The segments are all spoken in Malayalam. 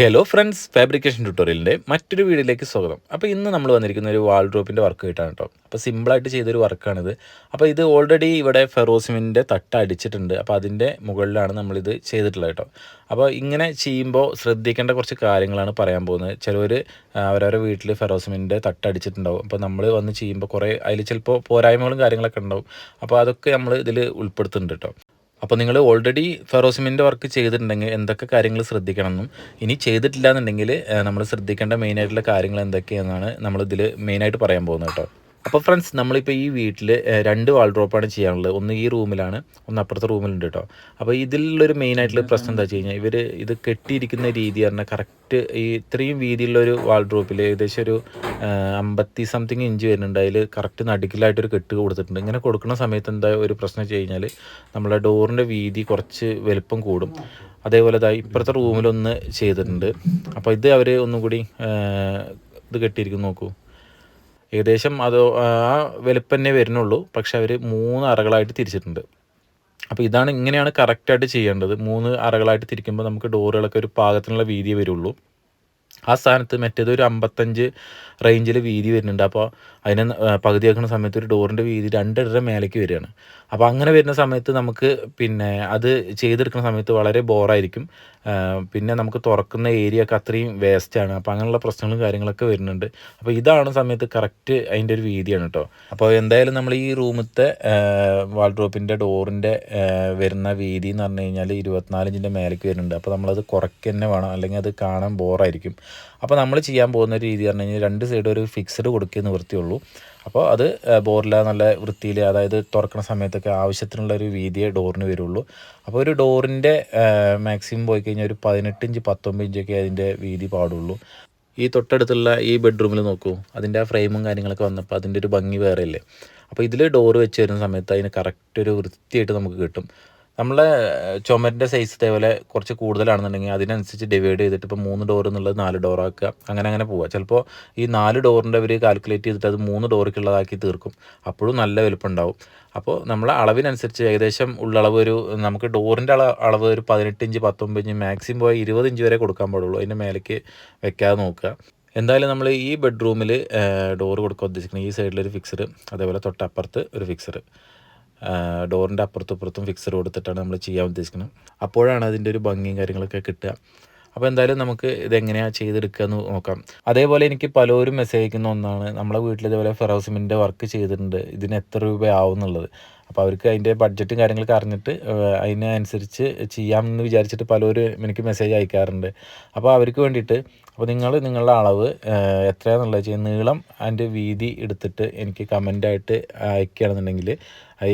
ഹലോ ഫ്രണ്ട്സ് ഫാബ്രിക്കേഷൻ ട്യൂട്ടോറിയലിന്റെ മറ്റൊരു വീഡിയോയിലേക്ക് സ്വാഗതം. അപ്പോൾ ഇന്ന് നമ്മൾ വന്നിരിക്കുന്ന ഒരു വാൾ ഡ്രോപ്പിന്റെ വർക്ക് കിട്ടാണ് കേട്ടോ അപ്പോൾ സിമ്പിളായിട്ട് ചെയ്തൊരു വർക്കാണിത് അപ്പോൾ ഇത് ഓൾറെഡി ഇവിടെ ഫെറോസിമിന്റെ തട്ട് അടിച്ചിട്ടുണ്ട്. അപ്പോൾ അതിന്റെ മുകളിലാണ് നമ്മളിത് ചെയ്തിട്ടുള്ളത് കേട്ടോ അപ്പോൾ ഇങ്ങനെ ചെയ്യുമ്പോൾ ശ്രദ്ധിക്കേണ്ട കുറച്ച് കാര്യങ്ങളാണ് പറയാൻ പോകുന്നത്. ചിലവർ അവരവരുടെ വീട്ടിൽ ഫെറോസിമിന്റെ തട്ട് അടിച്ചിട്ടുണ്ടാവും. അപ്പോൾ നമ്മൾ വന്ന് ചെയ്യുമ്പോൾ കുറേ അതിൽ ചിലപ്പോൾ പോരായ്മകളും കാര്യങ്ങളൊക്കെ ഉണ്ടാവും. അപ്പോൾ അതൊക്കെ നമ്മൾ ഇതിൽ ഉൾപ്പെടുത്തുന്നുണ്ട് കേട്ടോ അപ്പോൾ നിങ്ങൾ ഓൾറെഡി ഫെറോസിമിന്റെ വർക്ക് ചെയ്തിട്ടുണ്ടെങ്കിൽ എന്തൊക്കെ കാര്യങ്ങൾ ശ്രദ്ധിക്കണമെന്നും ഇനി ചെയ്തിട്ടില്ല എന്നുണ്ടെങ്കിൽ നമ്മൾ ശ്രദ്ധിക്കേണ്ട മെയിനായിട്ടുള്ള കാര്യങ്ങൾ എന്തൊക്കെയാണെന്നാണ് നമ്മളിതിൽ മെയിനായിട്ട് പറയാൻ പോകുന്നത് കേട്ടോ. അപ്പോൾ ഫ്രണ്ട്സ് നമ്മളിപ്പോൾ ഈ വീട്ടിൽ രണ്ട് വാൾ ഡ്രോപ്പാണ് ചെയ്യാനുള്ളത്. ഒന്ന് ഈ റൂമിലാണ് ഒന്ന് അപ്പുറത്തെ റൂമിലുണ്ട് കേട്ടോ അപ്പോൾ ഇതിലുള്ളൊരു മെയിനായിട്ടുള്ള പ്രശ്നം എന്താ വെച്ച് കഴിഞ്ഞാൽ ഇവർ ഇത് കെട്ടിയിരിക്കുന്ന രീതി പറഞ്ഞാൽ കറക്റ്റ് ഈ ഇത്രയും വീതിയുള്ളൊരു വാൾ ഡ്രോപ്പിൽ ഏകദേശം ഒരു അമ്പത്തി സംതിങ് ഇഞ്ച് വരുന്നുണ്ട്. അതിൽ കറക്റ്റ് നടുക്കിലായിട്ടൊരു കെട്ട് കൊടുത്തിട്ടുണ്ട്. ഇങ്ങനെ കൊടുക്കുന്ന സമയത്ത് എന്താ ഒരു പ്രശ്നം വെച്ച് കഴിഞ്ഞാൽ നമ്മളെ ഡോറിന്റെ വീതി കുറച്ച് വലുപ്പം കൂടും. അതേപോലെ ഇപ്പുറത്തെ റൂമിലൊന്ന് ചെയ്തിട്ടുണ്ട്. അപ്പോൾ ഇത് അവർ ഒന്നും കൂടി ഇത് കെട്ടിയിരിക്കും നോക്കൂ. ഏകദേശം അത് ആ വലുപ്പം തന്നെ വരുന്നുള്ളൂ. പക്ഷെ അവർ മൂന്ന് അറകളായിട്ട് തിരിച്ചിട്ടുണ്ട്. അപ്പോൾ ഇതാണ് ഇങ്ങനെയാണ് കറക്റ്റായിട്ട് ചെയ്യേണ്ടത്. മൂന്ന് അറകളായിട്ട് തിരിക്കുമ്പോൾ നമുക്ക് ഡോറുകളൊക്കെ ഒരു പാകത്തിനുള്ള വീതിയേ വരുള്ളൂ. ആ സ്ഥാനത്ത് മറ്റേത് ഒരു അമ്പത്തഞ്ച് റേഞ്ചിൽ വീതി വരുന്നുണ്ട്. അപ്പോൾ അതിനെ പകുതി ആക്കുന്ന സമയത്ത് ഒരു ഡോറിന്റെ വീതി രണ്ടര മേലേക്ക് വരികയാണ്. അപ്പോൾ അങ്ങനെ വരുന്ന സമയത്ത് നമുക്ക് പിന്നെ അത് ചെയ്തെടുക്കുന്ന സമയത്ത് വളരെ ബോറായിരിക്കും. പിന്നെ നമുക്ക് തുറക്കുന്ന ഏരിയ ഒക്കെ അത്രയും വേസ്റ്റാണ് അപ്പോൾ അങ്ങനെയുള്ള പ്രശ്നങ്ങളും കാര്യങ്ങളൊക്കെ വരുന്നുണ്ട്. അപ്പോൾ ഇതാണ് സമയത്ത് കറക്റ്റ് അതിന്റെ ഒരു വീതിയാണ് കേട്ടോ അപ്പോൾ എന്തായാലും നമ്മൾ ഈ റൂമത്തെ വാൾഡ്രോപ്പിന്റെ ഡോറിന്റെ വരുന്ന വീതി എന്ന് പറഞ്ഞു കഴിഞ്ഞാൽ ഇരുപത്തിനാലിഞ്ചിന്റെ മേലേക്ക് വരുന്നുണ്ട്. അപ്പോൾ നമ്മളത് കുറയ്ക്കുക തന്നെ വേണം. അല്ലെങ്കിൽ അത് കാണാൻ ബോറായിരിക്കും. അപ്പോൾ നമ്മൾ ചെയ്യാൻ പോകുന്ന രീതി പറഞ്ഞു കഴിഞ്ഞാൽ രണ്ട് സൈഡ് ഒരു ഫിക്സഡ് കൊടുക്കുക നിവൃത്തിയുള്ളൂ അപ്പോൾ അത് ബോറില നല്ല വൃത്തിയിൽ അതായത് തുറക്കുന്ന സമയത്തൊക്കെ ആവശ്യത്തിനുള്ള ഒരു വീതിയെ ഡോറിന് വരുള്ളൂ. അപ്പോൾ ഒരു ഡോറിന്റെ മാക്സിമം പോയി കഴിഞ്ഞാൽ ഒരു പതിനെട്ട് ഇഞ്ച് പത്തൊമ്പത് ഇഞ്ചൊക്കെ അതിന്റെ വീതി പാടുള്ളൂ. ഈ തൊട്ടടുത്തുള്ള ഈ ബെഡ്റൂമിൽ നോക്കൂ അതിന്റെ ആ ഫ്രെയിമും കാര്യങ്ങളൊക്കെ വന്നപ്പോൾ അതിന്റെ ഒരു ഭംഗി വേറെ ഇല്ലേ അപ്പോൾ ഇതിൽ ഡോറ് വെച്ച് വരുന്ന സമയത്ത് അതിന് കറക്റ്റ് ഒരു വൃത്തിയായിട്ട് നമുക്ക് കിട്ടും. നമ്മളെ ചുമരിന്റെ സൈസ് ഇതേപോലെ കുറച്ച് കൂടുതലാണെന്നുണ്ടെങ്കിൽ അതിനനുസരിച്ച് ഡിവൈഡ് ചെയ്തിട്ട് ഇപ്പോൾ മൂന്ന് ഡോർ എന്നുള്ളത് നാല് ഡോർ ആക്കുക. അങ്ങനെ അങ്ങനെ പോവുക. ചിലപ്പോൾ ഈ നാല് ഡോറിന്റെ അവർ കാൽക്കുലേറ്റ് ചെയ്തിട്ട് അത് മൂന്ന് ഡോറിക്കുള്ളതാക്കി തീർക്കും. അപ്പോഴും നല്ല വലുപ്പം ഉണ്ടാവും അപ്പോൾ നമ്മളെ അളവിനനുസരിച്ച് ഏകദേശം ഉള്ളളവ് ഒരു നമുക്ക് ഡോറിന്റെ അള അളവ് ഒരു പതിനെട്ട് ഇഞ്ച് പത്തൊമ്പത് ഇഞ്ച് മാക്സിമം പോയി ഇരുപത് ഇഞ്ച് വരെ കൊടുക്കാൻ പാടുള്ളൂ. അതിന്റെ മേലേക്ക് വെക്കാതെ നോക്കുക. എന്തായാലും നമ്മൾ ഈ ബെഡ്റൂമിൽ ഡോർ കൊടുക്കാൻ ഉദ്ദേശിക്കുന്നത് ഈ സൈഡിലൊരു ഫിക്സർ അതേപോലെ തൊട്ടപ്പുറത്ത് ഒരു ഫിക്സർ ഡോറിന്റെ അപ്പുറത്തും ഇപ്പുറത്തും ഫിക്സർ കൊടുത്തിട്ടാണ് നമ്മൾ ചെയ്യാൻ ഉദ്ദേശിക്കുന്നത് അപ്പോഴാണ് അതിന്റെ ഒരു ഭംഗിയും കാര്യങ്ങളൊക്കെ കിട്ടുക. അപ്പോൾ എന്തായാലും നമുക്ക് ഇതെങ്ങനെയാണ് ചെയ്തെടുക്കുക എന്ന് നോക്കാം. അതേപോലെ എനിക്ക് പലരും മെസ്സേജ് അയക്കുന്ന ഒന്നാണ്. നമ്മളെ വീട്ടിൽ ഇതേപോലെ ഫെറോസിമിന്റെ വർക്ക് ചെയ്തിട്ടുണ്ട്. ഇതിന് എത്ര രൂപയാവും എന്നുള്ളത്. അപ്പോൾ അവർക്ക് അതിന്റെ ബഡ്ജറ്റും കാര്യങ്ങളൊക്കെ അറിഞ്ഞിട്ട് അതിനനുസരിച്ച് ചെയ്യാമെന്ന് വിചാരിച്ചിട്ട് പലരും എനിക്ക് മെസ്സേജ് അയക്കാറുണ്ട്. അപ്പോൾ അവർക്ക് വേണ്ടിയിട്ട് അപ്പോൾ നിങ്ങൾ നിങ്ങളുടെ അളവ് എത്രയാണെന്നുള്ളത് ചെയ്യുക നീളം അതിന്റെ വീതി എടുത്തിട്ട് എനിക്ക് കമന്റായിട്ട് അയക്കുകയാണെന്നുണ്ടെങ്കിൽ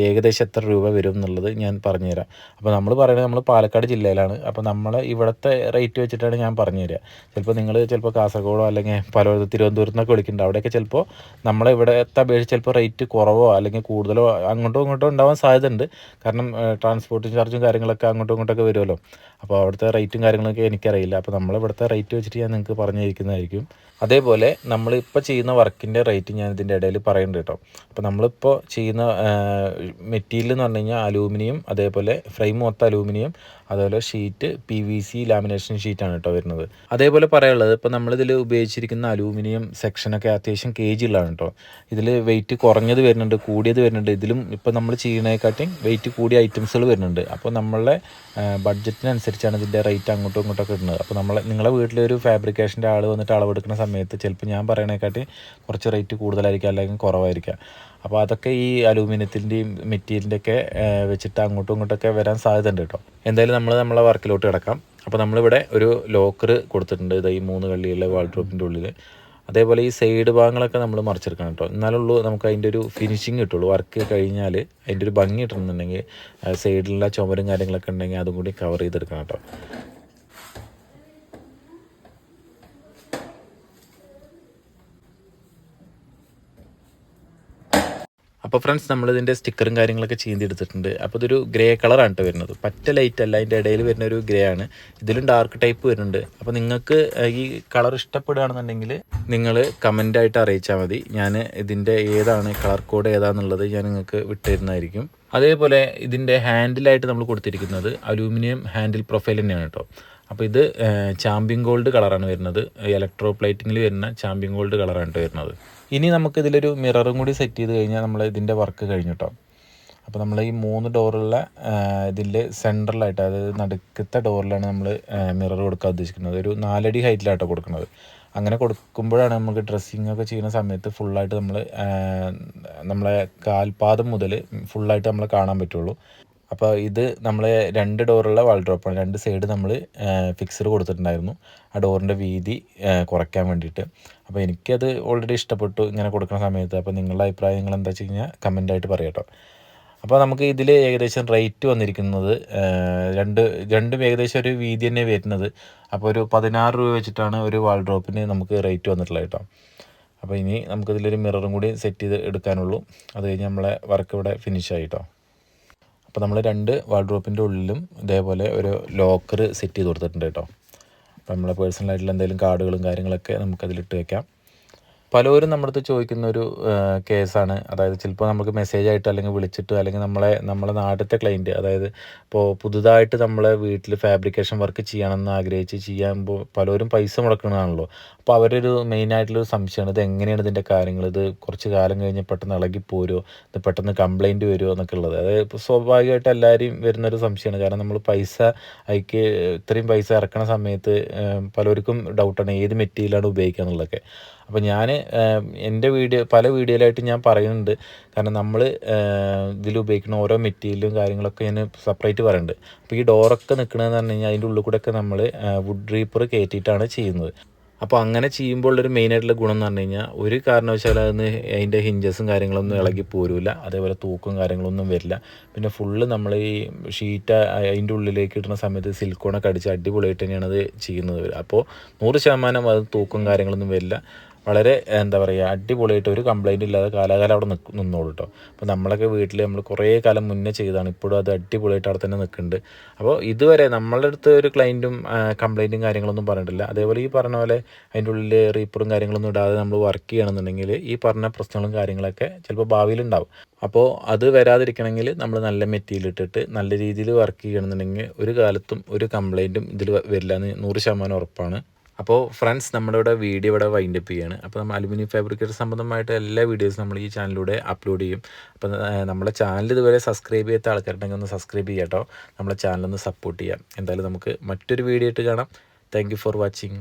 ഏകദേശം എത്ര രൂപ വരും എന്നുള്ളത് ഞാൻ പറഞ്ഞുതരാം. അപ്പോൾ നമ്മൾ പറയുന്നത് നമ്മൾ പാലക്കാട് ജില്ലയിലാണ്. അപ്പോൾ നമ്മൾ ഇവിടുത്തെ റേറ്റ് വെച്ചിട്ടാണ് ഞാൻ പറഞ്ഞു തരിക ചിലപ്പോൾ നിങ്ങൾ ചിലപ്പോൾ കാസർഗോഡോ അല്ലെങ്കിൽ പല തിരുവനന്തപുരത്ത് നിന്നൊക്കെ വിളിക്കുന്നുണ്ട്. അവിടെയൊക്കെ ചിലപ്പോൾ നമ്മളെ ഇവിടുത്തെ അപേക്ഷിച്ച് ചിലപ്പോൾ റേറ്റ് കുറവോ അല്ലെങ്കിൽ കൂടുതലോ അങ്ങോട്ടും ഇങ്ങോട്ടും ഉണ്ടാവാൻ സാധ്യതയുണ്ട്. കാരണം ട്രാൻസ്പോർട്ടിങ് ചാർജും കാര്യങ്ങളൊക്കെ അങ്ങോട്ടും ഇങ്ങോട്ടൊക്കെ വരുമല്ലോ. അപ്പോൾ അവിടുത്തെ റേറ്റും കാര്യങ്ങളൊക്കെ എനിക്കറിയില്ല. അപ്പോൾ നമ്മൾ ഇവിടുത്തെ റേറ്റ് വെച്ചിട്ട് ഞാൻ നിങ്ങൾക്ക് പറഞ്ഞിരിക്കുന്നതായിരിക്കും. അതേപോലെ നമ്മളിപ്പോൾ ചെയ്യുന്ന വർക്കിന്റെ റേറ്റ് ഞാൻ ഇതിന്റെ ഇടയിൽ പറയുന്നുണ്ട് കേട്ടോ. അപ്പോൾ നമ്മളിപ്പോൾ ചെയ്യുന്ന മെറ്റീരിയൽ എന്ന് പറഞ്ഞു കഴിഞ്ഞാൽ അലൂമിനിയം അതേപോലെ ഫ്രെയിം മൊത്തം അലൂമിനിയം അതേപോലെ sheet P V C lamination ഷീറ്റാണ് കേട്ടോ വരുന്നത്. അതേപോലെ പറയാനുള്ളത് ഇപ്പോൾ നമ്മളിതിൽ ഉപയോഗിച്ചിരിക്കുന്ന അലൂമിനിയം സെക്ഷനൊക്കെ അത്യാവശ്യം കെ ജി ഉള്ളതാണ് കേട്ടോ. ഇതിൽ വെയിറ്റ് കുറഞ്ഞത് വരുന്നുണ്ട് കൂടിയത് വരുന്നുണ്ട്. ഇതിലും ഇപ്പോൾ നമ്മൾ ചെയ്യുന്നതിനെക്കാട്ടിയും വെയിറ്റ് കൂടിയ ഐറ്റംസുകൾ വരുന്നുണ്ട്. അപ്പോൾ നമ്മളെ ബഡ്ജറ്റിനനുസരിച്ചാണ് ഇതിന്റെ റേറ്റ് അങ്ങോട്ടും ഇങ്ങോട്ടൊക്കെ ഇടുന്നത്. അപ്പോൾ നമ്മളെ നിങ്ങളെ വീട്ടിലൊരു ഫാബ്രിക്കേഷന്റെ ആൾ വന്നിട്ട് അളവെടുക്കുന്ന സമയത്ത് ചിലപ്പോൾ ഞാൻ പറയണേക്കാട്ടി കുറച്ച് റേറ്റ് കൂടുതലായിരിക്കാം അല്ലെങ്കിൽ കുറവായിരിക്കാം. അപ്പോൾ അതൊക്കെ ഈ അലൂമിനിയത്തിന്റെയും മെറ്റീരിയലിന്റെ ഒക്കെ വെച്ചിട്ട് അങ്ങോട്ടും ഇങ്ങോട്ടൊക്കെ വരാൻ സാധ്യത ഉണ്ട് കേട്ടോ. എന്തായാലും നമ്മൾ നമ്മളെ വർക്കിലോട്ട് കിടക്കാം. അപ്പോൾ നമ്മളിവിടെ ഒരു ലോക്കർ കൊടുത്തിട്ടുണ്ട് ഇത് ഈ മൂന്ന് വാൾ വാൾഡ്രോപ്പിന്റെ ഉള്ളിൽ അതേപോലെ ഈ സൈഡ് ഭാഗങ്ങളൊക്കെ നമ്മൾ മറിച്ചെടുക്കണം കേട്ടോ. എന്നാലുള്ളൂ നമുക്ക് അതിന്റെ ഒരു ഫിനിഷിങ് കിട്ടുള്ളൂ. വർക്ക് കഴിഞ്ഞാൽ അതിന്റെ ഒരു ഭംഗി കിട്ടണമെന്നുണ്ടെങ്കിൽ സൈഡിലുള്ള ചുമരും കാര്യങ്ങളൊക്കെ ഉണ്ടെങ്കിൽ അതും കൂടി കവർ ചെയ്തെടുക്കണം കേട്ടോ. അപ്പോൾ ഫ്രണ്ട്സ് നമ്മളിതിന്റെ സ്റ്റിക്കറും കാര്യങ്ങളൊക്കെ ചീന്തി എടുത്തിട്ടുണ്ട് അപ്പോൾ ഇതൊരു ഗ്രേ കളറാണ് കേട്ടോ വരുന്നത്. പറ്റ ലൈറ്റ് അല്ല അതിന്റെ ഇടയിൽ വരുന്ന ഒരു ഗ്രേ ആണ്. ഇതിലും ഡാർക്ക് ടൈപ്പ് വരുന്നുണ്ട്. അപ്പോൾ നിങ്ങൾക്ക് ഈ കളർ ഇഷ്ടപ്പെടുകയാണെന്നുണ്ടെങ്കിൽ നിങ്ങൾ കമന്റായിട്ട് അറിയിച്ചാൽ മതി. ഞാൻ ഇതിന്റെ ഏതാണ് കളർ കോഡ് ഏതാണെന്നുള്ളത് ഞാൻ നിങ്ങൾക്ക് വിട്ടുതരുന്നതായിരിക്കും. അതേപോലെ ഇതിന്റെ ഹാൻഡിലായിട്ട് നമ്മൾ കൊടുത്തിരിക്കുന്നത് അലൂമിനിയം ഹാൻഡിൽ പ്രൊഫൈൽ തന്നെയാണ് കേട്ടോ. അപ്പോൾ ഇത് ചാമ്പ്യൻ ഗോൾഡ് കളറാണ് വരുന്നത്. ഇലക്ട്രോ പ്ലേറ്റിങ്ങിൽ വരുന്ന ചാമ്പ്യൻ ഗോൾഡ് കളറാണ് കേട്ടോ വരുന്നത്. ഇനി നമുക്ക് ഇതിലൊരു മിററും കൂടി സെറ്റ് ചെയ്ത് കഴിഞ്ഞാൽ നമ്മൾ ഇതിന്റെ വർക്ക് കഴിഞ്ഞു കേട്ടോ അപ്പോൾ നമ്മൾ ഈ മൂന്ന് ഡോറുള്ള ഇതിന്റെ സെന്ററിലായിട്ട് അതായത് നടുക്കത്തെ ഡോറിലാണ് നമ്മൾ മിറർ കൊടുക്കാൻ ഉദ്ദേശിക്കുന്നത്. ഒരു നാലടി ഹൈറ്റിലാട്ടോ കൊടുക്കുന്നത്. അങ്ങനെ കൊടുക്കുമ്പോഴാണ് നമുക്ക് ഡ്രസ്സിങ് ഒക്കെ ചെയ്യുന്ന സമയത്ത് ഫുള്ളായിട്ട് നമ്മൾ നമ്മളെ കാൽപാദം മുതൽ ഫുള്ളായിട്ട് നമ്മൾ കാണാൻ പറ്റുള്ളൂ. അപ്പോൾ ഇത് നമ്മൾ രണ്ട് ഡോറുള്ള വാൾ ഡ്രോപ്പാണ് രണ്ട് സൈഡ് നമ്മൾ ഫിക്സർ കൊടുത്തിട്ടുണ്ടായിരുന്നു. ആ ഡോറിന്റെ വീതി കുറയ്ക്കാൻ വേണ്ടിയിട്ട്. അപ്പോൾ എനിക്കത് ഓൾറെഡി ഇഷ്ടപ്പെട്ടു ഇങ്ങനെ കൊടുക്കുന്ന സമയത്ത്. അപ്പോൾ നിങ്ങളുടെ അഭിപ്രായങ്ങൾ എന്താ വെച്ച് കഴിഞ്ഞാൽ കമന്റായിട്ട് പറയട്ടോ അപ്പോൾ നമുക്ക് ഇതിൽ ഏകദേശം റേറ്റ് വന്നിരിക്കുന്നത് രണ്ട് രണ്ടും ഏകദേശം ഒരു വീതി തന്നെ വരുന്നത്. അപ്പോൾ ഒരു പതിനാറ് രൂപ വെച്ചിട്ടാണ് ഒരു വാൾ ഡ്രോപ്പിന് നമുക്ക് റേറ്റ് വന്നിട്ടുള്ളത് കേട്ടോ അപ്പോൾ ഇനി നമുക്കിതിലൊരു മിററും കൂടി സെറ്റ് ചെയ്ത് എടുക്കാനുള്ളൂ. അത് കഴിഞ്ഞ് നമ്മളെ വർക്ക് ഇവിടെ ഫിനിഷ് ആയിട്ടോ കേട്ടോ അപ്പോൾ നമ്മൾ രണ്ട് വാർഡ്രോപ്പിന്റെ ഉള്ളിലും ഇതേപോലെ ഒരു ലോക്കർ സെറ്റ് ചെയ്ത് കൊടുത്തിട്ടുണ്ട് കേട്ടോ. അപ്പോൾ നമ്മളെ പേഴ്സണലായിട്ടുള്ള എന്തെങ്കിലും കാർഡുകളും കാര്യങ്ങളൊക്കെ നമുക്കതിലിട്ട് വെക്കാം. പലരും നമ്മുടെ അടുത്ത് ചോദിക്കുന്ന ഒരു കേസാണ്. അതായത് ചിലപ്പോൾ നമുക്ക് മെസ്സേജ് ആയിട്ട് അല്ലെങ്കിൽ വിളിച്ചിട്ട് അല്ലെങ്കിൽ നമ്മളെ നമ്മളെ നാട്ടിലത്തെ ക്ലയന്റ് അതായത് ഇപ്പോൾ പുതുതായിട്ട് നമ്മളെ വീട്ടിൽ ഫാബ്രിക്കേഷൻ വർക്ക് ചെയ്യണമെന്ന് ആഗ്രഹിച്ച് ചെയ്യുമ്പോൾ പലരും പൈസ മുടക്കണതാണല്ലോ. അപ്പോൾ അവരൊരു മെയിനായിട്ടുള്ളൊരു സംശയമാണ്. ഇത് എങ്ങനെയാണ് ഇതിന്റെ കാര്യങ്ങൾ? ഇത് കുറച്ച് കാലം കഴിഞ്ഞ് പെട്ടെന്ന് ഇളകി പോരുമോ ഇത് പെട്ടെന്ന് കംപ്ലൈന്റ് വരുമോ എന്നൊക്കെ ഉള്ളത്. അതായത് ഇപ്പോൾ സ്വാഭാവികമായിട്ട് എല്ലാവരെയും വരുന്നൊരു സംശയമാണ്. കാരണം നമ്മൾ പൈസ അതിക്ക് ഇത്രയും പൈസ ഇറക്കണ സമയത്ത് പലർക്കും ഡൗട്ടാണ് ഏത് മെറ്റീരിയലാണ് ഉപയോഗിക്കുക എന്നുള്ളതൊക്കെ. അപ്പോൾ ഞാൻ എന്റെ വീഡിയോ പല വീഡിയോയിലായിട്ട് ഞാൻ പറയുന്നുണ്ട്. കാരണം നമ്മൾ ഇതിൽ ഉപയോഗിക്കുന്ന ഓരോ മെറ്റീരിയലും കാര്യങ്ങളൊക്കെ ഞാൻ സെപ്പറേറ്റ് പറയുന്നുണ്ട് അപ്പോൾ ഈ ഡോറൊക്കെ നിൽക്കണമെന്ന് പറഞ്ഞു കഴിഞ്ഞാൽ അതിന്റെ ഉള്ളിൽ കൂടെ ഒക്കെ നമ്മൾ വുഡ് റീപ്പർ കയറ്റിയിട്ടാണ് ചെയ്യുന്നത്. അപ്പോൾ അങ്ങനെ ചെയ്യുമ്പോൾ ഉള്ളൊരു മെയിനായിട്ടുള്ള ഗുണം എന്ന് പറഞ്ഞു കഴിഞ്ഞാൽ ഒരു കാരണവശാലും അതിന് അതിന്റെ ഹിഞ്ചസും കാര്യങ്ങളൊന്നും ഇളകി പോരില്ല അതേപോലെ തൂക്കും കാര്യങ്ങളൊന്നും വരില്ല. പിന്നെ ഫുള്ള് നമ്മൾ ഈ ഷീറ്റ് അതിന്റെ ഉള്ളിലേക്ക് ഇടുന്ന സമയത്ത് സിലിക്കോണൊക്കെ അടിച്ച് അടിപൊളിയായിട്ട് തന്നെയാണ് അത് ചെയ്യുന്നത്. അപ്പോൾ നൂറ് ശതമാനം അത് തൂക്കും കാര്യങ്ങളൊന്നും വരില്ല. വളരെ എന്താ പറയുക അടിപൊളിയായിട്ട് ഒരു കംപ്ലൈന്റ് ഇല്ലാതെ കാലാകാലം അവിടെ നിൽക്കും നിന്നോളൂ കേട്ടോ അപ്പോൾ നമ്മളൊക്കെ വീട്ടിൽ നമ്മൾ കുറേ കാലം മുന്നേ ചെയ്തതാണ്. ഇപ്പോഴും അത് അടിപൊളിയായിട്ട് അവിടെ തന്നെ നിൽക്കുന്നുണ്ട് അപ്പോൾ ഇതുവരെ നമ്മളുടെ അടുത്ത് ഒരു ക്ലയന്റും കംപ്ലൈന്റും കാര്യങ്ങളൊന്നും പറഞ്ഞിട്ടില്ല. അതേപോലെ ഈ പറഞ്ഞ പോലെ അതിന്റെ ഉള്ളിൽ റീപ്പറും കാര്യങ്ങളൊന്നും ഇടാതെ നമ്മൾ വർക്ക് ചെയ്യണമെന്നുണ്ടെങ്കിൽ ഈ പറഞ്ഞ പ്രശ്നങ്ങളും കാര്യങ്ങളൊക്കെ ചിലപ്പോൾ ഭാവിയിൽ ഉണ്ടാവും അപ്പോൾ അത് വരാതിരിക്കണമെങ്കിൽ നമ്മൾ നല്ല മെറ്റീരിയൽ ഇട്ടിട്ട് നല്ല രീതിയിൽ വർക്ക് ചെയ്യണമെന്നുണ്ടെങ്കിൽ ഒരു കാലത്തും ഒരു കംപ്ലൈന്റും ഇതിൽ വരില്ല എന്ന് നൂറ് ശതമാനം ഉറപ്പാണ്. അപ്പോൾ ഫ്രണ്ട്സ് നമ്മുടെ ഇവിടെ വീഡിയോ ഇവിടെ വൈൻഡ് അപ്പ് ചെയ്യാണ്. അപ്പോൾ നമ്മൾ അലുമിനിയം ഫാബ്രിക്കേറ്റ് സംബന്ധമായിട്ട് എല്ലാ വീഡിയോസും നമ്മൾ ഈ ചാനലിലൂടെ അപ്ലോഡ് ചെയ്യും. അപ്പോൾ നമ്മുടെ ചാനൽ ഇതുവരെ സബ്സ്ക്രൈബ് ചെയ്യാത്ത ആൾക്കാരുണ്ടെങ്കിൽ ഒന്ന് സബ്സ്ക്രൈബ് ചെയ്യാം കേട്ടോ നമ്മുടെ ചാനലൊന്ന് സപ്പോർട്ട് ചെയ്യാം. എന്തായാലും നമുക്ക് മറ്റൊരു വീഡിയോ ആയിട്ട് കാണാം. Thank for watching